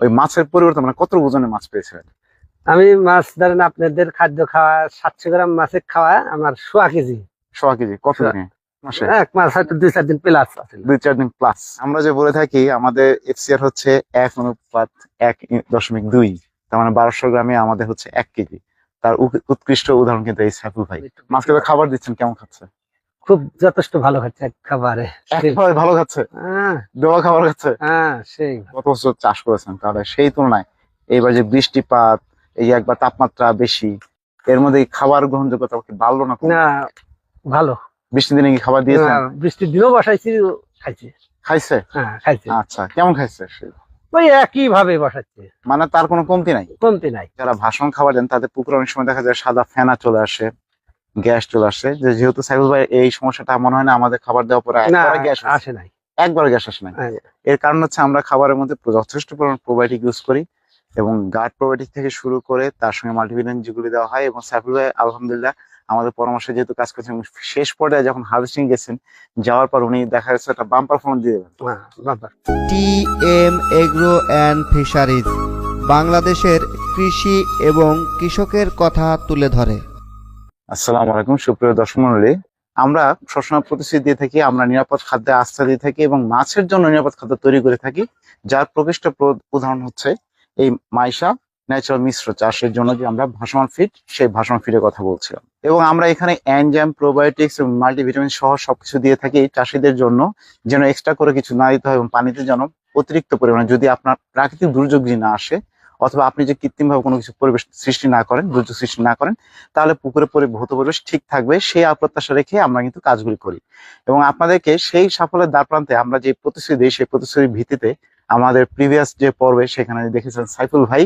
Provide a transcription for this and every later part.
ওই মাছের পরিবর্তে মানে কত ওজনের মাছ পেয়েছিলেন? আমি মাছ ধরেন আপনাদের খাদ্য খাওয়া সাতশো গ্রাম মাছের খাওয়া আমার সোয়া কেজি। সোয়া কেজি কত এক মাস হয়তো দুই চার দিন প্লাস আছে। দুই চার দিন প্লাস আমরা যে বলে থাকি আমাদের এফসিআর হচ্ছে এক অনুপাত এক দশমিক দুই। তার মানে বারোশো গ্রামে আমাদের হচ্ছে এক কেজি। তার উৎকৃষ্ট উদাহরণ কিন্তু এই সাইফুল ভাই। মাছকে তো খাবার দিচ্ছেন কেমন খাচ্ছে? খুব যথেষ্ট ভালো খাচ্ছে খাবারে। ভালো খাচ্ছে? হ্যাঁ। দেওয়া খাবার খাচ্ছে? হ্যাঁ সেই। গত বছর চাষ করেছেন তাহলে সেই তুলনায় এইবার যে বৃষ্টিপাত এই একবার তাপমাত্রা বেশি এর মধ্যে খাবার গ্রহণযোগ্যতা বাড়লো না না ভালো। বৃষ্টি দিনে কি খাবার দিয়েছেন? বৃষ্টির দিনও বসাইছি খাইছে। খাইছে? হ্যাঁ খাইছে। আচ্ছা কেমন খাইছে? ওই একই ভাবে বসাচ্ছে মানে তার কোনো কমতি নাই? কমতি নাই। যারা ভাষণ খাবার দেন তাদের পুকুরে অনেক সময় দেখা যায় সাদা ফেনা চলে আসে। গ্যাস চলে আসে। যে যেহেতু সাইবুল ভাই এই সমস্যাটা মনে হয় না আমাদের খাবার দেওয়ার পরে গ্যাস আসে। নাই। একবার গ্যাস আসে না হ্যাঁ। এর কারণ হচ্ছে আমরা খাবারের মধ্যে যথেষ্ট পরিমাণ প্রোবায়োটিক ইউজ করি এবং গার্ড প্রোবায়োটিক থেকে শুরু করে তার সঙ্গে মাল্টিভিটামিন যেগুলি দেওয়া হয় এবং সাইফুল ভাই আলহামদুলিল্লাহ আমাদের পরামর্শে যেহেতু কাজ করছেন শেষ পর্যায়ে যখন হার্ভেস্টিং গেছেন যাওয়ার পর উনি দেখা যাচ্ছে একটা বাম্পার ফোন দিয়ে দেবেন। T M agro and fisheries বাংলাদেশের কৃষি এবং কৃষকের কথা তুলে ধরে। আসসালামু আলাইকুম, সুপ্রিয় দর্শক মন্ডলী। আমরা সবসময় প্রতিশ্রুতি দিয়ে থাকি, আমরা নিরাপদ খাদ্যে আস্থা দিয়ে থাকি এবং মাছের জন্য নিরাপদ খাদ্য তৈরি করে থাকি, যার প্রকৃষ্ট উদাহরণ হচ্ছে এই মাইশা ন্যাচারাল মিশ্র চাষের জন্য যে আমরা ভাসমান ফিট সেই ভাসমান ফিডের কথা বলছিলাম। এবং আমরা এখানে অ্যানজাম প্রোবায়োটিক্স এবং মাল্টিভিটামিন সহ সবকিছু দিয়ে থাকি চাষিদের জন্য, যেন এক্সট্রা করে কিছু না দিতে হয় এবং পানিতে যেন অতিরিক্ত পরিমাণে যদি আপনার প্রাকৃতিক দুর্যোগ যদি না আসে অথবা আপনি যে কৃত্রিমভাবে কোনো কিছু পরিবেশ সৃষ্টি না করেন দুর্যোগ সৃষ্টি না করেন তাহলে পুকুরে পরে ভৌত পরিবেশ ঠিক থাকবে সেই আপ্রত্যাশা রেখে আমরা কিন্তু কাজগুলি করি। এবং আপনাদেরকে সেই সাফল্যের দ্বার প্রান্তে আমরা যে প্রতিশ্রুতি দিই সেই প্রতিশ্রুতির ভিত্তিতে আমাদের প্রিভিয়াস যে পর্বে সেখানে দেখেছেন সাইফুল ভাই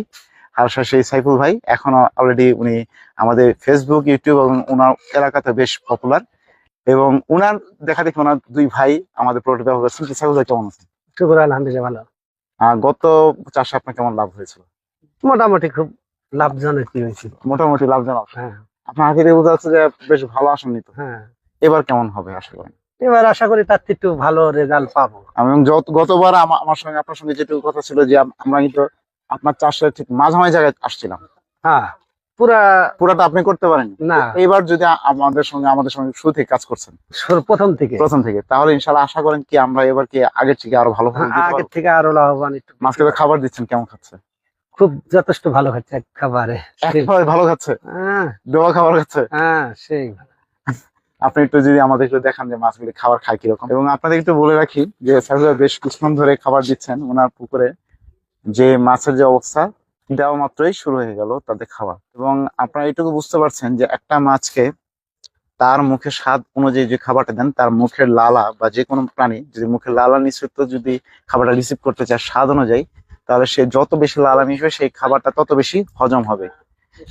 আর সেই সাইফুল ভাই এখনও অলরেডি উনি আমাদের ফেসবুক ইউটিউব এবং ওনার এলাকাতে বেশ পপুলার এবং উনার দেখা দেখি ওনার দুই ভাই আমাদের প্রোডাক্ট ব্যবহার করছেন। সাইফুল ভাই কেমন আছেন? শুক্র আলহামদুলিল্লাহ ভালো। গত চাষে আপনার কেমন লাভ হয়েছিল? মোটামুটি খুব লাভজনক হয়েছিল মোটামুটি লাভজনক। হ্যাঁ। আপনার আগে বোঝা যাচ্ছে যে বেশ ভালো আসেননি তো। হ্যাঁ। এবার কেমন হবে আশা করেন? এবার আশা করি তার থেকে একটু ভালো রেজাল্ট পাবো। এবং গতবার আমার সঙ্গে আপনার সঙ্গে যেটুকু কথা ছিল যে আমরা কিন্তু আপনার চাষের ঠিক মাঝামাঝি জায়গায় আসছিলাম। হ্যাঁ। পুরা পুরাটা আপনি করতে পারেন না। এইবার যদি আমাদের সঙ্গে আমাদের সঙ্গে শুরু থেকে কাজ করছেন। প্রথম থেকে। প্রথম থেকে। তাহলে ইনশাল্লাহ আশা করেন কি আমরা এবার কি আগের থেকে আরও ভালো হ্যাঁ, আগের থেকে আরও লাভবান একটু। মাছকে খাবার দিচ্ছেন কেমন খাচ্ছে? খুব যথেষ্ট ভালো খাচ্ছে এক খাবারে। ভালো খাচ্ছে? হ্যাঁ। দেওয়া খাবার খাচ্ছে? হ্যাঁ সেই। আপনি একটু যদি আমাদের একটু দেখান যে মাছগুলি খাবার খায় কীরকম। এবং আপনাদের একটু বলে রাখি যে ভাই বেশ কিছুক্ষণ ধরে খাবার দিচ্ছেন ওনার পুকুরে। যে মাছের যে অবস্থা দেওয়া মাত্রই শুরু হয়ে গেল তাদের খাওয়া এবং আপনারা এটুকু বুঝতে পারছেন যে একটা মাছকে তার মুখে স্বাদ অনুযায়ী যে খাবারটা দেন তার মুখের লালা বা যে কোনো প্রাণী যদি মুখের লালা নিঃসৃত যদি খাবারটা রিসিভ করতে চায় স্বাদ অনুযায়ী তাহলে সে যত বেশি লালা মিশবে সেই খাবারটা তত বেশি হজম হবে।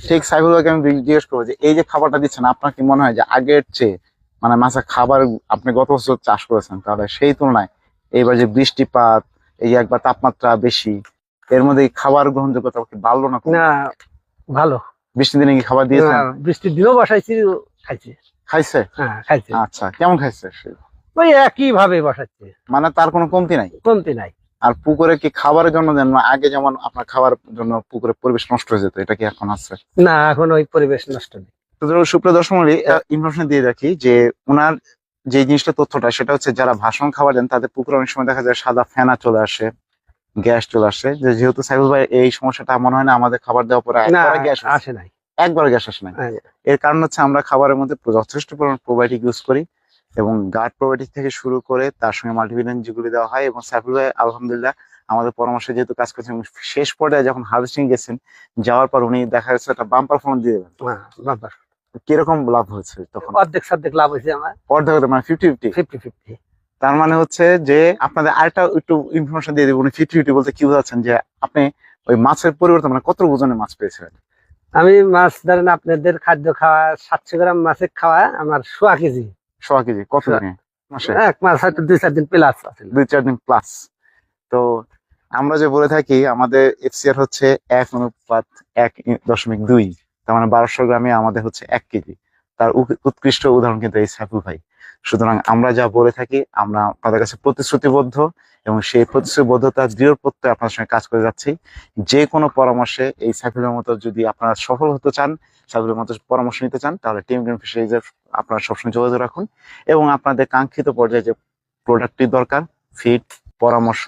ঠিক সাইফুল ভাইকে আমি জিজ্ঞেস করব যে এই যে খাবারটা দিচ্ছেন আপনার কি মনে হয় যে আগের চেয়ে মানে মাছের খাবার আপনি গত বছর চাষ করেছেন তাহলে সেই তুলনায় এইবার যে বৃষ্টিপাত এই একবার তাপমাত্রা বেশি এর মধ্যে খাবার গ্রহণযোগ্যতা কি বাড়লো না না ভালো। বৃষ্টির দিনে কি খাবার দিয়েছেন? বৃষ্টির দিনও বসাইছি খাইছে। খাইছে? হ্যাঁ খাইছে। আচ্ছা কেমন খাইছে? ওই একই ভাবে বসাচ্ছে মানে তার কোনো কমতি নাই? কমতি নাই। আর পুকুরে কি খাবারের জন্য দেন? না আগে যেমন আপনার খাবার জন্য পুকুরে পরিবেশ নষ্ট হয়ে যেত এটা কি এখন আছে? না এখন ওই পরিবেশ নষ্ট নেই। সুপ্রিয় দর্শক ইনফরমেশন দিয়ে রাখি যে ওনার যে জিনিসটা তথ্যটা সেটা হচ্ছে যারা ভাষণ খাবার দেন তাদের পুকুরে অনেক সময় দেখা যায় সাদা ফেনা চলে আসে গ্যাস চলে আসে। যে যেহেতু সাইবুল ভাই এই সমস্যাটা মনে হয় না আমাদের খাবার দেওয়ার পরে গ্যাস আসে। নাই। একবার গ্যাস আসে না হ্যাঁ। এর কারণ হচ্ছে আমরা খাবারের মধ্যে যথেষ্ট পরিমাণ প্রোবায়োটিক ইউজ করি। এবং গার্ড প্রোবায়োটিক থেকে শুরু করে তার সঙ্গে মাল্টিভিটামিন যেগুলি দেওয়া হয় এবং সাইফুল ভাই আলহামদুলিল্লাহ আমাদের পরামর্শে যেহেতু কাজ করছেন এবং শেষ পর্যায়ে যখন হার্ভেস্টিং গেছেন যাওয়ার পর উনি দেখা যাচ্ছে একটা বাম্পার ফোন দিয়ে দেবেন হ্যাঁ, কীরকম লাভ হয়েছে তখন? অর্ধেক সার্ধেক লাভ হয়েছে আমার। অর্ধেক মানে ফিফটি ফিফটি ফিফটি ফিফটি তার মানে হচ্ছে যে আপনাদের আরেকটা একটু ইনফরমেশন দিয়ে দেবো উনি ফিফটি ফিফটি বলতে কি বোঝাচ্ছেন যে আপনি ওই মাছের পরিবর্তে মানে কত ওজনের মাছ পেয়েছিলেন? আমি মাছ ধরেন আপনাদের খাদ্য খাওয়া সাতশো গ্রাম মাছের খাওয়া আমার সোয়া কেজি। সোয়া কেজি কত দিনে মাসে? এক মাস হয়তো দুই চার দিন প্লাস আছে। দুই চার দিন প্লাস তো আমরা যে বলে থাকি আমাদের এফসিআর হচ্ছে এক অনুপাত এক দশমিক দুই। তার মানে বারোশো গ্রামে আমাদের হচ্ছে এক কেজি। তার উৎকৃষ্ট উদাহরণ কিন্তু এই সাইফুল ভাই। সুতরাং আমরা যা বলে থাকি আমরা আপনাদের কাছে প্রতিশ্রুতিবদ্ধ এবং সেই প্রতিশ্রুতিবদ্ধতা দৃঢ় প্রত্যয় আপনার সঙ্গে কাজ করে যাচ্ছি। যে কোনো পরামর্শে এই সাইফুলের মতো যদি আপনারা সফল হতে চান সাইফুলের মতো পরামর্শ নিতে চান তাহলে টিম গ্রিন ফিশারিজের আপনারা সবসময় যোগাযোগ রাখুন এবং আপনাদের কাঙ্ক্ষিত পর্যায়ে যে প্রোডাক্টটি দরকার ফিট পরামর্শ,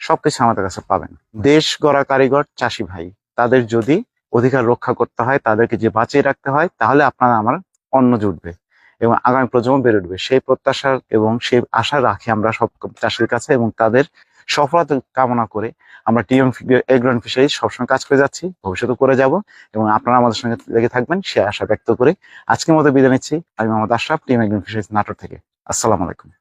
সবকিছু আমাদের কাছে পাবেন। দেশ গড়া কারিগর, চাষি ভাই, তাদের যদি অধিকার রক্ষা করতে হয়, তাদেরকে যে বাঁচিয়ে রাখতে হয়, তাহলে আপনারা আমার অন্ন জুটবে এবং আগামী প্রজন্ম বেড়ে উঠবে সেই প্রত্যাশা এবং সেই আশা রাখি আমরা সব চাষির কাছে এবং তাদের সফলতা কামনা করে আমরা টিএম এগ্রন ফিশারি সবসময় কাজ করে যাচ্ছি ভবিষ্যতে করে যাব এবং আপনারা আমাদের সঙ্গে লেগে থাকবেন, সে আশা ব্যক্ত করে আজকের মতো বিদায় নিচ্ছি। আমি Mohammad Ashraf TM agro fisheries Natore থেকে। আসসালামু আলাইকুম।